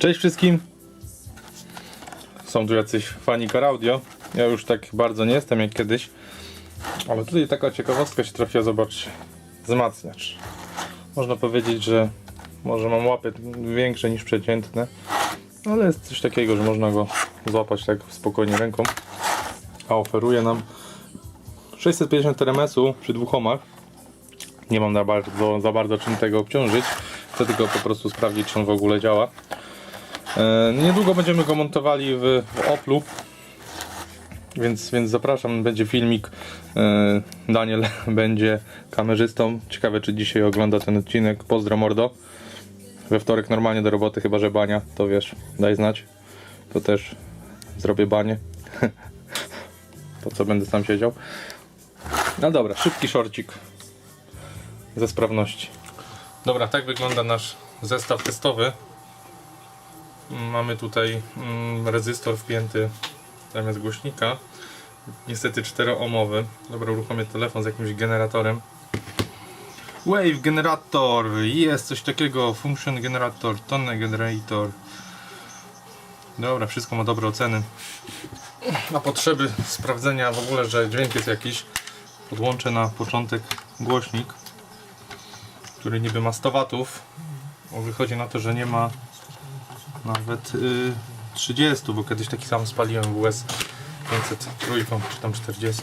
Cześć wszystkim! Są tu jacyś fani audio. Ja już tak bardzo nie jestem jak kiedyś. Ale tutaj taka ciekawostka się trafiła, zobaczcie. Wzmacniacz. Można powiedzieć, że może mam łapy większe niż przeciętne. Ale jest coś takiego, że można go złapać tak spokojnie ręką. A oferuje nam 650 RMS-u przy dwóch omach. Nie mam za bardzo, za bardzo czym tego obciążyć. Chcę tylko po prostu sprawdzić, czy on w ogóle działa. E, niedługo będziemy go montowali w, w Oplu. Więc, więc zapraszam, będzie filmik. E, Daniel będzie kamerzystą. Ciekawe, czy dzisiaj ogląda ten odcinek. Pozdro mordo. We wtorek normalnie do roboty, chyba że bania, to wiesz, daj znać. To też zrobię banie. po co będę tam siedział. No dobra, szybki szorcik ze sprawności. Dobra, tak wygląda nasz zestaw testowy. Mamy tutaj mm, rezystor wpięty zamiast głośnika. Niestety 4-omowy. Dobra, uruchomię telefon z jakimś generatorem. Wave generator! Jest coś takiego. Function generator, tone generator. Dobra, wszystko ma dobre oceny. Na potrzeby sprawdzenia w ogóle, że dźwięk jest jakiś, podłączę na początek głośnik, który niby ma 100 watów. Wychodzi na to, że nie ma nawet y, 30, bo kiedyś taki sam spaliłem w US 503 czy tam 40.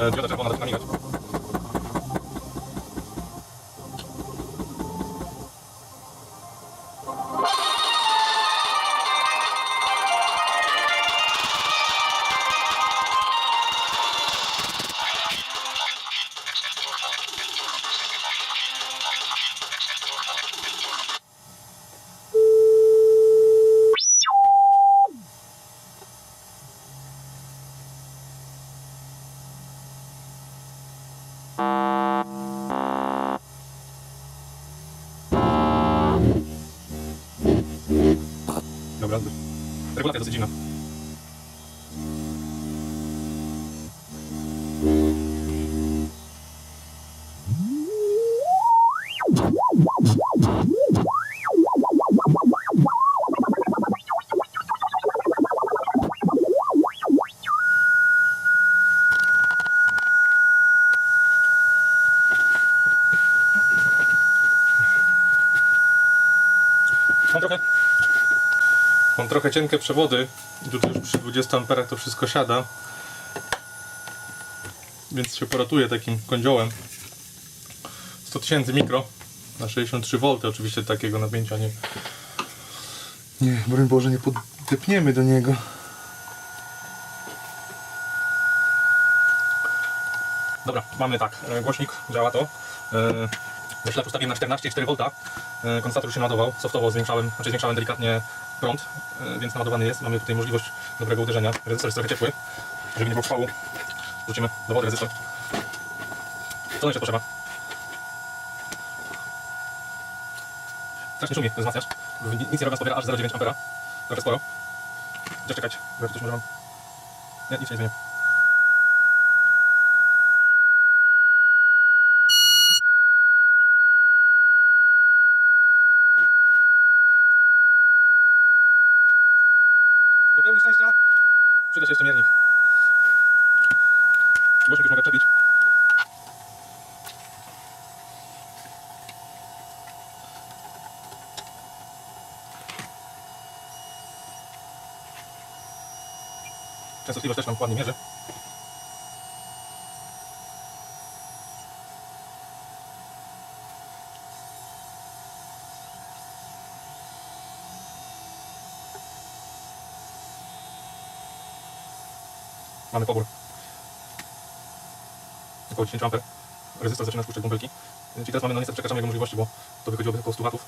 E, Dioda czerwona zaczyna migać. Dobra, 多大的自信呢？Mam trochę cienkie przewody. i Tutaj już przy 20 amperach to wszystko siada. Więc się poratuję takim kądziołem. 100 tysięcy mikro na 63 V. Oczywiście takiego napięcia nie. Nie, broń Boże, nie podepniemy do niego. Dobra, mamy tak. e, Głośnik działa to. Wyślep ustawiłem na 14,4 V. E, Kondensator się naładował. Softowo zwiększałem, znaczy zwiększałem delikatnie prąd, e, więc naładowany jest. Mamy tutaj możliwość dobrego uderzenia. Rezystor jest trochę ciepły. Żeby nie było szwału, wrzucimy do wody rezystor. Co nam jeszcze potrzeba? Strasznie szumie ten wzmacniacz. Nic nie robiąc pobiera aż 0,9 A. Trochę sporo. Chociaż czekać, może mam... Nie, nic się nie zmienię. Szczęścia przyda się jeszcze miernik. Głośnik już mogę przebić. Częstotliwość też nam ładnie mierzy. Mamy pobór. Około 10 amper. Rezystor zaczyna spuszczać bąbelki. Czyli teraz mamy, no niestety przekraczamy jego możliwości, bo to wychodziłoby około 100 watów.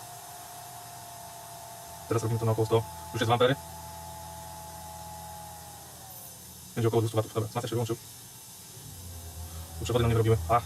Teraz robimy to na około 100. Już jest 2 ampery. Będzie około 200 watów. Dobra, smacer się wyłączył. Tu przewody nam nie robimy. A,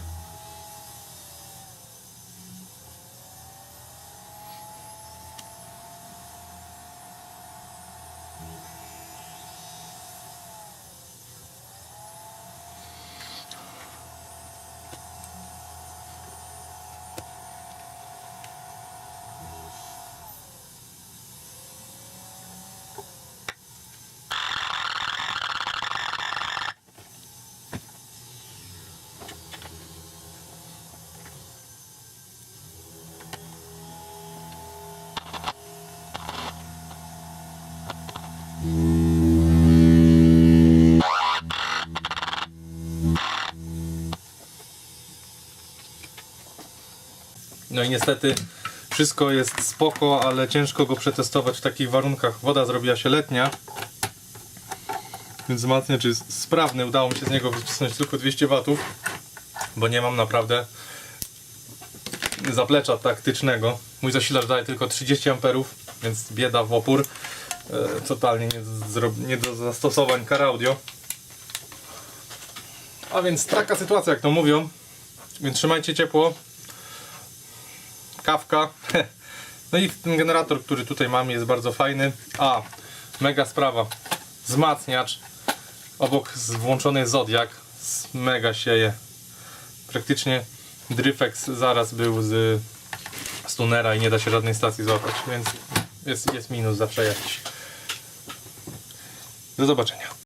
No i niestety wszystko jest spoko, ale ciężko go przetestować w takich warunkach. Woda zrobiła się letnia, więc wzmacniacz jest sprawny. Udało mi się z niego wycisnąć tylko 200 W, bo nie mam naprawdę zaplecza taktycznego. Mój zasilacz daje tylko 30 A, więc bieda w opór. E, totalnie nie, nie do zastosowań car audio. A więc taka sytuacja, jak to mówią. Więc trzymajcie ciepło. Kawka. No i ten generator, który tutaj mam jest bardzo fajny. A, mega sprawa. Wzmacniacz. Obok włączony Zodiak. Mega sieje. Praktycznie Dryfex zaraz był z, z tunera i nie da się żadnej stacji złapać, więc jest, jest minus zawsze jakiś. Do zobaczenia.